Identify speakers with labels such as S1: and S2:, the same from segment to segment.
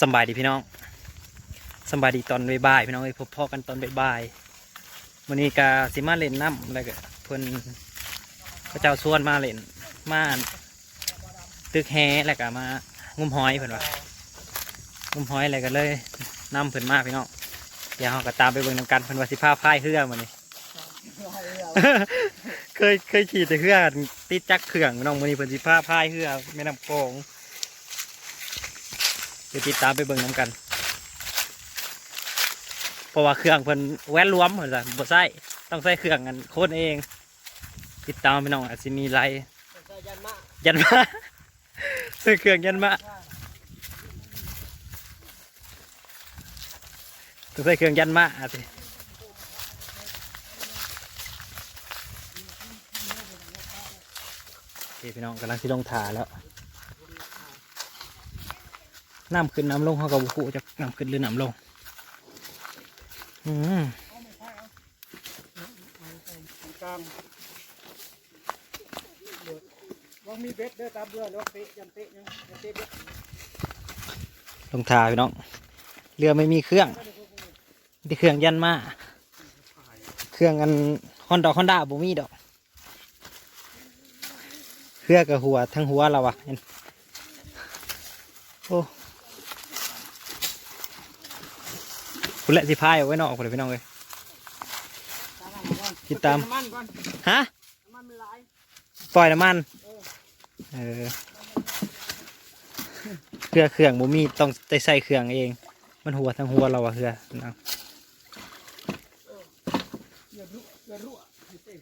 S1: สำบายดีพี่น้องสำบายดีตอนบ่ายๆพี่น้องเอ้ยพบพ่อกันตอนบ่ายๆวันนี้กาสิมาเล่นน้ำแล้วก็เพิ่นพระเจ้าชวนมาเล่นมาตึกแฮแล้วก็มางุมหอยเพิ่นว่างุมหอยอะไรก็เลยนำเพิ่นมาพี่น้องเดี๋ยวเราก็ตามไปเบิ่งนำกันเพิ่นว่าสิพาพายเรือมานี่เคยเคยขี่แต่เรือติดจักรเครื่องพี่น้องมื้อนี้เพิ่นสิพาพายเรือแม่น้ำโขงเดี๋ยวติดตามไปเบิ่งน้ำกัน เพราะว่าเครื่องเพิ่นแวนรวมเหมือนกันบ่ใส่ต้องใส่เครื่องกันโคนเอง ติดตามพี่น้องอาจจะมีไลน์ยันมาใส่เครื่องยันมาต้องใส่เครื่องยันมาอาจจะพี่น้องกำลังที่ลงถาแล้ว น้ำขึ้นน้ำลงเขากับบุคุจะน้ำขึ้นหรือน้ำลง อืม
S2: กลางว่ามีเบ็ดเด้อตามเรือหรือว่าเตะยันเตะยังยันเตะเบ็ด
S1: ลงทาพี่น้อง เรือไม่มีเครื่องมีแต่เครื่องยันมา เครื่องอันฮอนดอกฮอนด้าบ่มีดอก เครื่องกับหัวทั้งหัวเราอะเห็นโอ้ คุณแหละสิพายเอาไว้นอกคนเลยพี่น้องเลยติดตามฮะปล่อยน้ำมันเออเครื่องเครื่องบ่มีต้องได้ใส่เครื่องเอง มันหัวทั้งหัวเราอะเครื่องเอา
S2: อย่ารั่วอย่ารั่วอย่าเตะ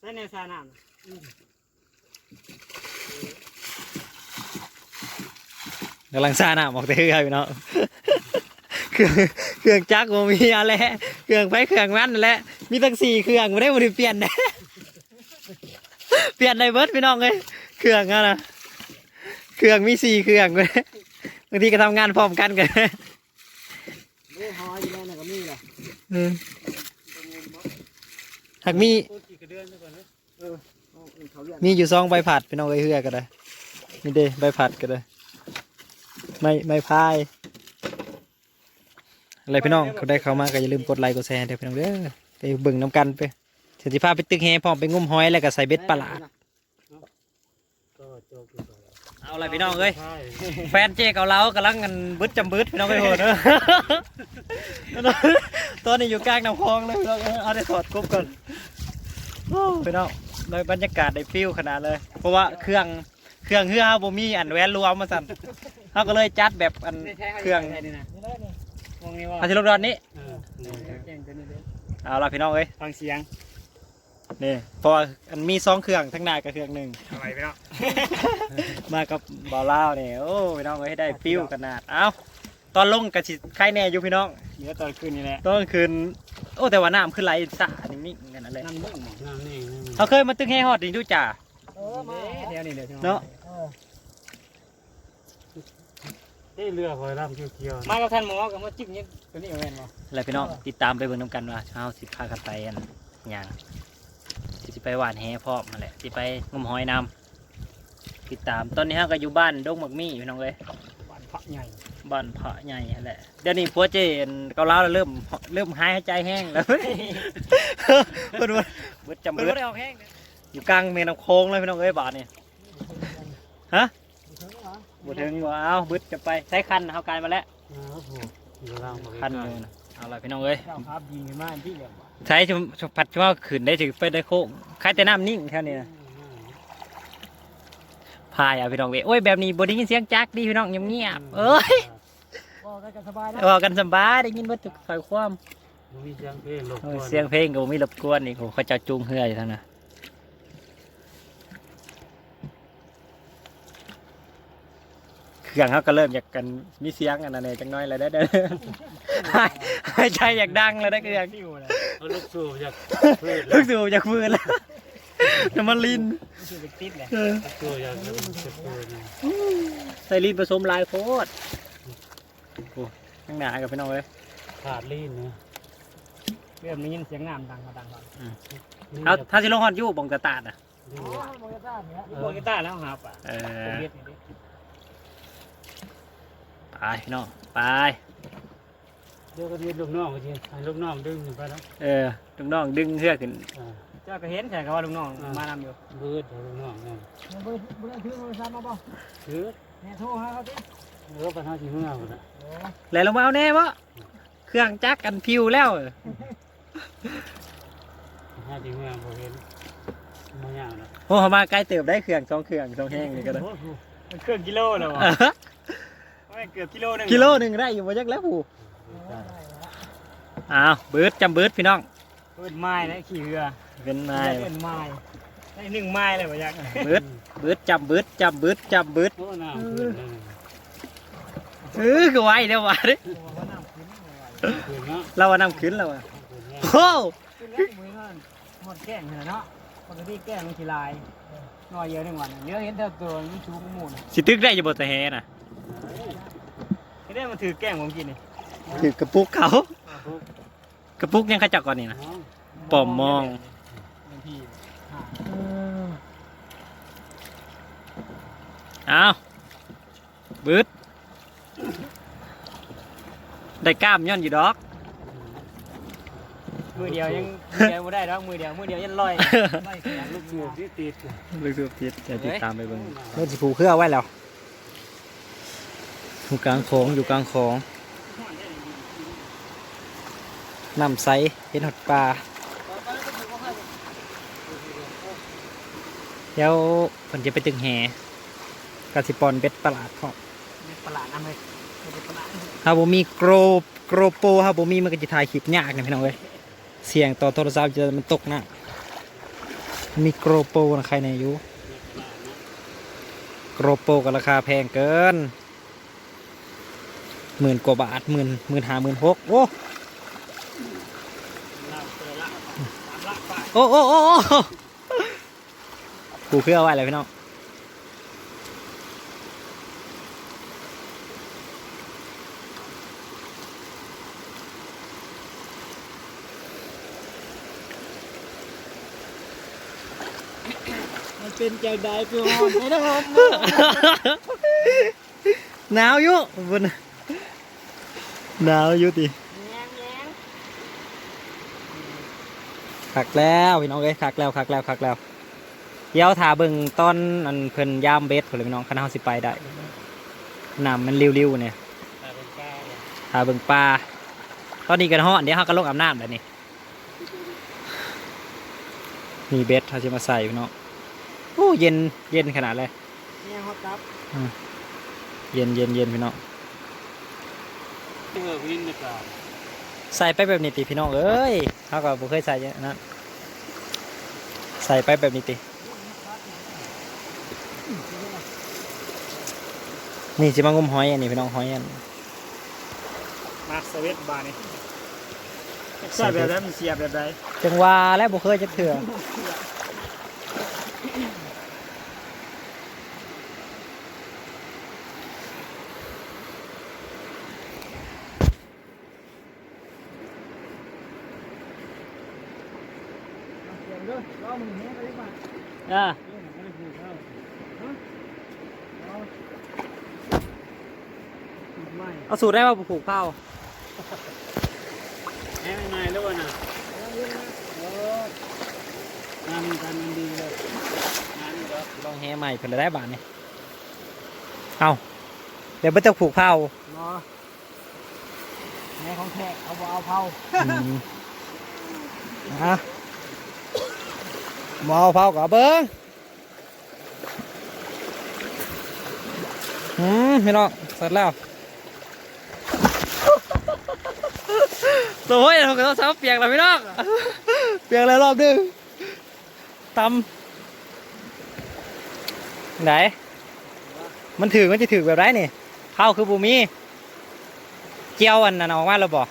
S2: ใส่ในสาน้ำ
S1: กำลังซ่าหน้าออกแต่เครื่องพี่น้องเครื่องเครื่องจักรบ่มีอะไรเครื่องไฟเครื่องมันนั่นแหละมีตั้งสี่เครื่องไม่ได้บ่ได้เปลี่ยนนะเปลี่ยนในเบิร์ดพี่น้องเลยเครื่องอะนะเครื่องมีสี่เครื่องเว้ยบางทีก็ทำงานพร้อมกันกัน
S2: เด้หอยอยู่แล้วนะก็มีแหละ
S1: อืมหากมี
S2: ต้นกี่กระเดือนด้วยก่อนนะเออเอาเอาเขาเรียก
S1: มีอยู่สองใบผัดพี่น้องเอ้ยเฮือก็ได้นี่เด้ใบผัดก็ได้ ไม่ไม่พายอะไรพี่น้องเขาได้เข้ามาก็อย่าลืมกดไลค์กดแชร์เด้อพี่น้องเด้อไปเบิ่งน้ำกันไปเสร็จสิพไปตึกแฮพร้อมไปงุ้มหอยแล้วก็ใส่เบ็ดปลาหลาดเอาอะไรพี่น้องเอ้ยแฟนเจ๊เกาเหลากำลังกันบึดจำบึดพี่น้องไปโหดเด้อตอนนี้อยู่กลางน้ำคลองเลยเอ้ยเอาได้ถอดกบก่อนพี่น้องได้บรรยากาศได้ฟิลขนาดเลย เพราะว่าเครื่อง เครื่องเฮือเฮาบ่มีอันแวนรวมมาสั่นเฮาก็เลยจัดแบบอันเครื่อง
S2: นี่นะนี่เลยนี่มองนี่ว่า
S1: อาทิตย์ลงดอนนี้
S2: เออนี่แจ้งตัวนี้เลย
S1: เอาละพี่น้องเอ้ย
S2: ฟังเสียง
S1: นี่เพราะว่ามันมีสองเครื่องทั้งหน้ากับเครื่องหนึ่ง
S2: ทำไมพี่น้อง
S1: มากับบ่าวลาวนี่โอ้พี่น้องเอ้ยได้ฟิลขนาดเอาตอนลงกระสิใครแน่อยู่พี่น้อง
S2: เหลือตอนคืนนี่แหละ
S1: ตอนคืนโอ้แต่ว่าน้ำขึ้นไหลสานิ่งๆกันนั่นแหละ
S2: น้ำนึ่งน้ำนี่
S1: เขาเคยมาตึกแห่ฮอดนี่ดูจ่า
S2: เออมาเดี๋ยวนี่เดี๋ยว
S1: เนาะ
S2: ที่เรือคอยร่ำเกี่ยวมากับท่านหมอกับมาจิ้มนี่ตัวนี้เอาแม่นบ่
S1: แล้วพี่น้องติดตามไปเบิ่งน้ำกันว่าเช้าสิพากันไปอันหยังสิไปหวานแห่พร้อมนั่นแหละสิไปงมหอยน้ำติดตามตอนนี้ฮะก็อยู่บ้านดงหมักมี่พี่น้องเอ้ย
S2: บ้านพระใหญ่
S1: บ้านพระใหญ่นั่นแหละเดี๋ยวนี้ผัวเจนเกาเหลาแล้วเริ่มเริ่มหายใจแห้งแล้วเพิ่นว่าเบิดจำ
S2: เปิด
S1: เบิด
S2: ได้ออกแห้ง
S1: อยู่กลางเมนำโค้งเลยพี่น้องเอ้ยบาทนี่ฮะบ่ถึงว่าเอาบึดจะไปใช้คันเอากายมาแล้ว
S2: โอ้โหอยู่ล่าง
S1: คันเลยนะเอาละพี่น้องเอ้ย
S2: เจ้าภาพยิงกันมาที่เดียว
S1: ใช้ชมชมผัดเฉพาะขืนได้ถึงไปได้โค้งใครแต่น้ำนิ่งแค่นี้นะพายเอาพี่น้องเว้ยโอ้ยแบบนี้บ่ได้ยินเสียงจักดีพี่น้องเงียบๆเอ้ย
S2: ก็กันสบายนะ
S1: ว่ากันสำบายได้ยินเบิดทุกฝ่ายความ
S2: มีเสียงเพลงลบ
S1: เออเสียงเพลงก็บ่มีรบกวนนี่โหเขาเจะจูงเฮืออยู่ทางนั้น เครื่องเขาก็เริ่มอยากกันมีเสียงอันนั้นแหละจังน้อยเลยได้อเด้อหายใจอยากดังเลยได้อเครื่อง
S2: ฟิวเลยลูกสูบจากพืช
S1: ลูกสูบจากมือแล้วน้ำมันลิน
S2: ลูกสูบติดเลย
S1: เออ
S2: ลูกสูบจากพืช
S1: ใส่ลินผสมหลายโคตรโอ้ข้างหน้ากับพี่น้องเลย
S2: ขาดลีนนะเริ่มได้ยินเสียงน้ำดังมาดังก่อน
S1: เอาถ้าสิลงฮอดอยู่บงกระตาดอะ
S2: อ๋อโบกีตาร์เนี่ยโบกีตาร์แล้วครับอะ
S1: เอ
S2: ผม
S1: อ
S2: เรียกนี่ดิ
S1: ไปพี่น้องไป
S3: เดี๋ยวก็ยืนลูกน้องก็ยืนให้ลูกน้องดึงขึ้นไปแล้ว
S1: เออลุงน้องดึงเฮือกขึ้น
S3: อ่า
S2: เจ้าก็เห็นใช่ครับว่าลุงน้องมานำอยู่
S3: เบิดให้ลูกน้องนั่น
S2: เบอร์เบอร์ถือโทรศัพท์มาบ่
S3: ถือ
S2: แม่โทรหาเขาดิ
S3: เออประธานที่เมื่อพุ่นน่ะ
S2: โอ้
S1: แล้วลงมาเอาแน่บ่เครื่องจักรกันพิวแล้ว
S3: ประธานที่เมื่อบ่เห็นบ่ยากนะ
S1: โอ้เขามาใกล้เติบได้เครื่องสองเครื่องสองแห้งนี่ก็ได้
S3: โอ้โห
S2: มันเกือบกิโลแล้ว
S1: เอ
S2: วะ
S1: อ
S2: ไม่เกือบกิโลหนึง
S1: กิโลหนึ่งได้อยู่บ่จักแล้วผู้อ้าวเบิดจำเบิดพี่น้อง
S2: เปิดไม้แล้วขี่เรือ
S1: เป็นไง
S2: ได้เป็นไม้ได้หนึ่งไม้เลยบ่ยักษ์
S1: เบิดเบิดจำเบิดจำเบิดจำเบิด
S3: โอ้น้ำขึ้นนั่น
S1: เออคือไวเดี๋ยวว่าเด้
S2: ว่าน้ำขึ้นไม่ไหว
S3: ขึ้นเนาะ
S1: เราว่านำขึ้นแล้วอะ
S3: ขึ้นแน่
S1: โอ้
S2: ขึ้นแล้วมือนั่นหมดแกล้งเหรอเนาะปกติแกล้งมันทีลายน้อยเยอะหนึ่งวันเยอะเห็นแต่ตัวมันชูงมูน
S1: สิตึกได้อยู่บ่แต่แฮน่ะ
S2: เห็ นได้มันถือแกล้งผมกินนี่
S1: คือกระปุกเขา กระปุกยังขจักก่อนนี่นะ
S3: เอา
S1: ปอมมอง
S2: บางที
S1: อ้าวเบิดได้กล้ามย้อนอยู่ดอก
S2: มือเดียวยังมือเดียวไม่ได้แล้วมือเดียวมือเดียวยันลอยลอยขยัน
S3: ลู
S2: ลู
S3: ก
S2: ก
S3: เสื
S2: เสื
S3: อ
S2: อ
S3: ที่ติด
S1: ลึกสุดติดจะติดตามไปเบิ่งเมื่อสิผูกเครื่องไว้แล้ว อยู่กลางโขงอยู่กลางโขงน้ำใสเห็นหดปลาเดี๋ยวผมจะไปตึงแหกาสิปอนเบ็ดประหลาดของ
S2: ประหลาดนะเฮ้ยประหลาด
S1: ถ้าผมมีโกรโกรโปรถ้าผมมีมันก็จะถ่ายคลิปยากนะพี่น้องเว้ยเสียงต่อโทรศัพท์จะมันตกหนะมีโกรโปรนะใครในอยู่โกรโปรก็ราคาแพงเกิน หมื่นกว่าบาทหมื่นหมื่นห้าหมื่นหกโอ้โอ้โอ้โอ้โอ้กูเครื่องเอาไว้เลยพี่น้อง
S2: มันเป็นใจได้พี่ฮอนไม่ได้ฮอน
S1: หนาวอยู่บน หนาวอยู่ติ
S2: แง้งแง้ง
S1: คักแล้วพี่น้องเอ้ยคักแล้วคักแล้วคักแล้วเดี๋ยวถาเบิ่งตอนอันเพิ่นยามเบ็ดเพิ่นเลยพี่น้องคันเฮาสิไปได้น้ำมันริวๆเนี่ย
S3: แต่เป็นก้าวเลย
S1: ถาเบิ่งปลาตอนนี้กันฮ้อนเดี๋ยวเฮาก็ลงอาบน้ำแล้วนี่นี่เบ็ดเฮาสิมาใส่พี่น้องโอ้เย็นเย็นขนาดเลย
S2: แง้งฮอตครับ
S1: เย็นเย็นเย็นพี่น้อง
S3: เพื่อวินนะครับ
S1: ใส่ไปแบบนี้ติพี่น้องเอ้ยเฮาก็บ่เคยใส่อย่างนั้นใส่ไปแบบนี้ตินี่สิมางมหอยอันนี้พี่น้องหอยอัน
S2: มาสเวตบาร์นี่ใส่แบบนั้นมันเสียบแบบใด
S1: จังหว่าและบ่เคยจะเถื่อ
S2: สียบด้วยรอมึงแง้งไปดีกว่า
S1: อ่า
S2: ไม่
S1: เอาสูตรได้ว่าผูกเผา
S3: แห้งนายแล้ววะน่ะโอ้งานการมันดีเลยงานก็
S1: ลองแฮใหม่เพิ่นละได้บาทนี่เอาเดี๋ยวบ่ต้องผูกเผาร
S2: อแม่ของแขกเอาบ่เอาเผา
S1: อืมอะ บ่เอาเผาก็เอาเบิ่งอืมพี่น้องเสร็จแล้วโอ้ยเราก็ต้องซับเปียกแล้วพี่น้องเปียกแล้วรอบนึงตำไหน มันถือมันจะถือแบบไรนี่เข้าคือบูมีเจียวอันนั้นออกมาแล้วบอก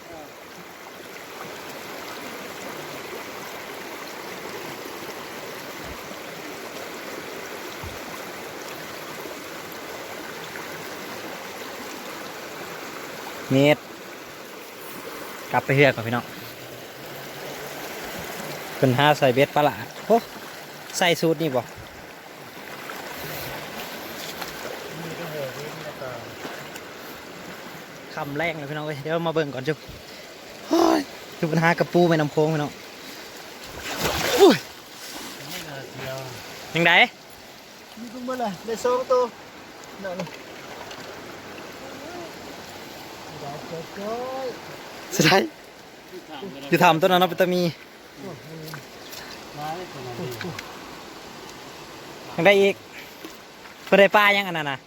S1: เมตร กลับไปเฮือกก่อนพี่น้องเป็นห้าใส่เบ็ดปลาหลาดโอ้ใส่สูตรนี่บ่
S3: นี่ก็เหตุนี้แล้วก็
S1: คำแรกเลยพี่น้องเดี๋ยวมาเบิ่งก่อนจุ๊บโอ้ยคือปัญหากระปูแม่น้ำโค้งพี่น้องยังไง
S2: มีตุ้มบ่เลยได้สองตัวนั่น
S1: สุดท้ายอยู่ทำต้นนั้นเนาะเป็นตามี
S3: ร้ายขนาดนี้
S1: ยังได้อีกเพื่อได้ปลายังอันนั้นนะ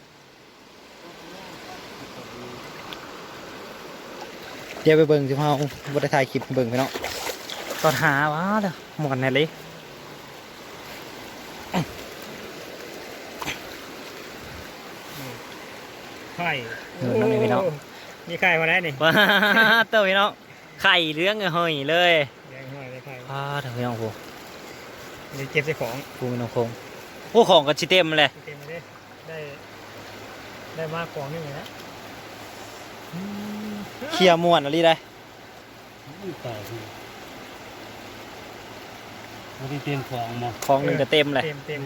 S1: เดี๋ยวไปเบิ่งสิพ่อเอาบ่ได้ถ่ายคลิปให้เบิ่งพี่น้องตอนหาว้าเด้อหมดแน่เลย
S2: ไข่
S1: เออนั่นเองพี่น้อง
S2: มีไข่มาได้นี่
S1: ว้าเต้าพี่น้องไข่เลี้ยงเฮ้ยเลย
S2: แดงห้อยได้ไข่
S1: ว้าเด้อพี่น้องโห
S2: เดี๋ยวเก็บใส่ของ
S1: ปูพี่น้องคงโอ้ของก็ชิเต็มเลย
S2: เต็มเลยได้ได้มากของนี่ไงนะ
S1: เคลียร์ม่วนอะไรได้
S3: ไม่ตายพี่วันนี้เตรียมของมา
S1: ของหนึ่งก็เต็มเลย
S2: เต็มเต็ม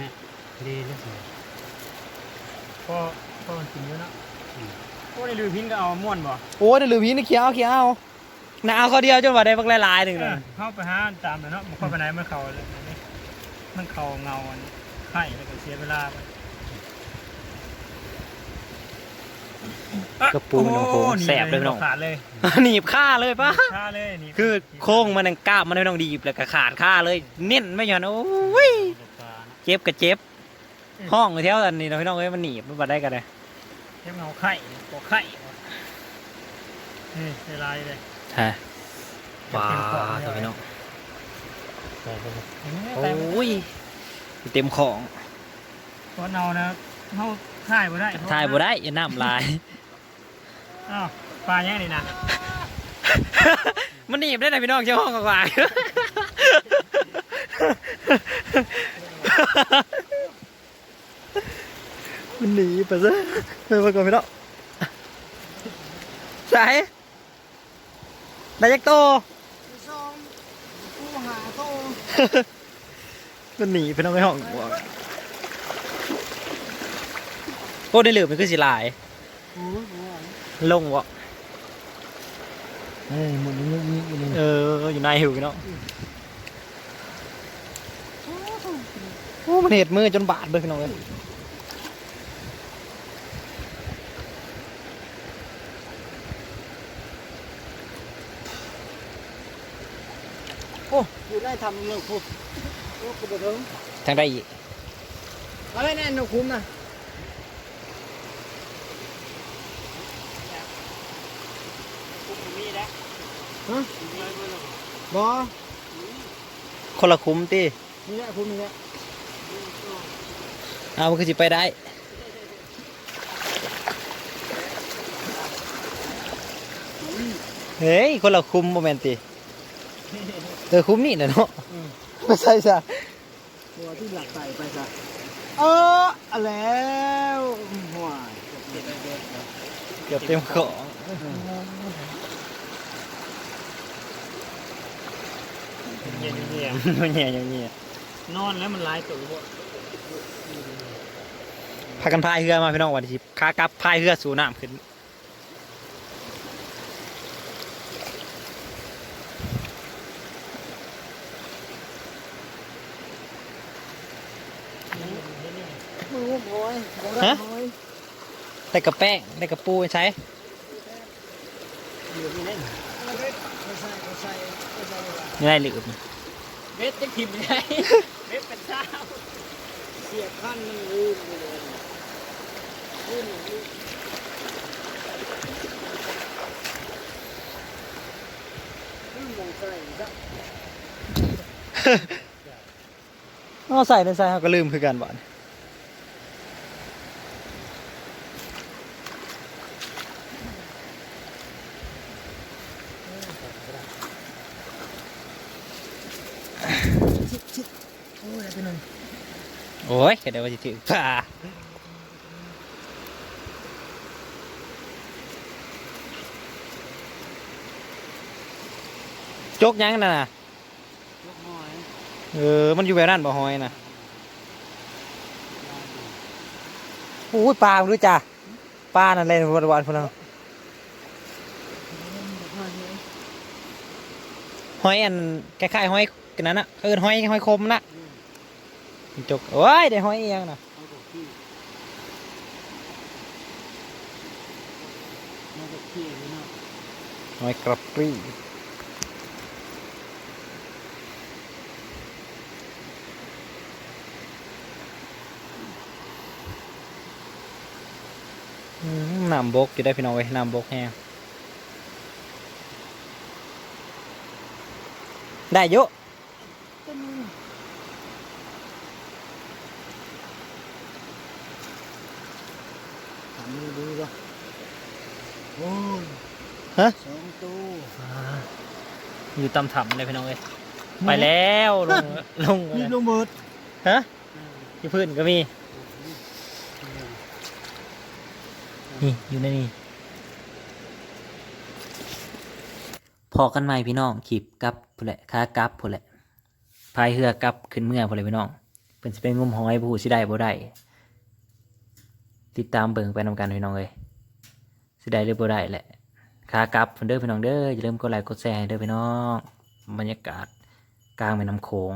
S3: ดีนะสิ
S2: พ่อพ่อมันกินเยอะนะ โอ้ในลือพินก็เอาม่วนบ่
S1: โอ้ยเดี๋ยวลืมพี่นี่เคี้ยวเคี้ยวน่าเอาเขาเดียวจนว่าได้บักหลายๆหนึ่ง
S2: เอ
S1: เล
S2: อยเข้าไปหาตามเลยเนาะมันเข้าไปไหนมันเข้าเลยอันนี้มันเข้าเงาอันไข่แล้วก็เสียเวลาไป
S1: กระปูพี่น้องโคงแสบเลยพี่น้อง
S2: ขาดเลย
S1: หนีบค่าเลยปะ
S2: ขาดเลยนี่
S1: คือโค้งมันนังกล้าบมันไม่ต้องดีบแล้วก็ขาดค่าเลยเน้นไม่หย่อนโอ้ย
S3: ปลานะ
S1: เจ็บกับเจ็บห้องแถวอันนี้เราพี่น้องเอ้ยมันหนีบมันบัดได้กันเลย
S2: เทียบเงาไข่ปอกไข่นี่เวลาเลย
S1: ฮะว้าวตัวพี่น้อง
S3: ใส่เข้าไป
S1: โอ้ยเต็มของ
S2: เพราะเนานะเขาถ่ายบ่ได้
S1: ถ่ายบ่ได้อย่าน้ำลาย
S2: อ้าวปลาอย่างนี้นะ
S1: มันหนีบได้ไหนพี่น้องเจ้าห้องกว่า มันหนีไปซะไปมาก่อนพี่น้องใส่ได้ยักโต
S2: ซองผู้หาโต
S1: มันหนีไปน้องไปห้องบอกโอ้ได้เหลือมันคือสิหลายลงวะ
S3: เอ้ยหมดนี้นี่นี่
S1: เอออยู่ในหิวพี่น้องโอ้มันเห็ดมือจนบาดเบิกพี่น้องเลย
S2: โอ้อยู่ได้ทำเรื่องพูดโอ้คุณเดิม
S1: ทางได้อีก
S2: อะไรแน่นคุ้มนะฮะบอ
S1: คนละคุ้มตี
S2: นี่แหละคุ้มนี่แหละ
S1: เอามันคือสิไปได้เฮ้ยคนละคุ้มโมเมนตี เออคุ้มนี่นะเนาะไม่ใช่จ้ะ
S2: ตัวที่หลักใส่ไปซะเอออะแล้วห่วย
S1: เกือบเต็มของ
S2: เย็นเย็น
S1: เงี้ยอย่างเงี้ย
S2: นอนแล้วมันลายตัวบ่
S1: พากันพายเรือมาพี่น้องวันที่ขากลับพายเรือสู่น้ำขึ้น
S2: มือโอย
S1: ฮะได้กระแป้งได้กระปูใช้
S2: อยู่นี่เล่นไม่ใส่ไม่ใส่ไม่ใส่
S1: ยังไงหรือ
S2: เบ็ดจะทิมได้เบ็ดเป็นเช้าเสียบขั้นมันลืมไปเลยลืมลืมลืมมองใส่ซะ
S1: เอาใส่ในใส่เขาก็ลืมคือกันบ่อน โอ้ยแค่เดี๋ยวว่าจะถือป่าจกยังนั่นน่ะ
S3: ยกหน่อย
S1: เออ มันอยู่แบบนั้นบ่หอยนะโอ้ยปลาไม่รู้จ้ะปลานั่นเลยวันวันพวกเราหอยอันคล้ายๆหอยกันนั้นอะเออหอยหอยคมนะ จกโอ้ยได้ห้อยเอียงนะ
S3: เอากับขี้อย
S1: กระปรี้น้ำบกอยู่ได้พี่น้องเว้น้ำบกแห้งได้เยอะ
S3: ทำดูดูก่อนโอ้ย
S1: ฮะ
S3: สองตัว
S1: อยู่ ตำถ่ำเลยพี่น้องเอ้ยไปแล้วลงลง
S3: นี่ลงเบิด
S1: ฮะที่พื้นก็มีนี่อยู่ในนี่พอกันใหม่พี่น้องขีบกลับพุ่นแหละค้ากลับพุ่นแหละพายเรือกลับขึ้นเมื่อพุ่นเลยพี่น้องเป็นสิเป็นงมหอยผู้สิได้บ่ได้ติดตามเบิ่งไปนำกันพี่น้องเลยสิได้หรือบ่ได้แหละ ขากลับพุ่นเด้อพี่น้องเด้ออย่าลืมกดไลค์กดแชร์เด้อพี่น้อง บรรยากาศกลางแม่น้ำโขง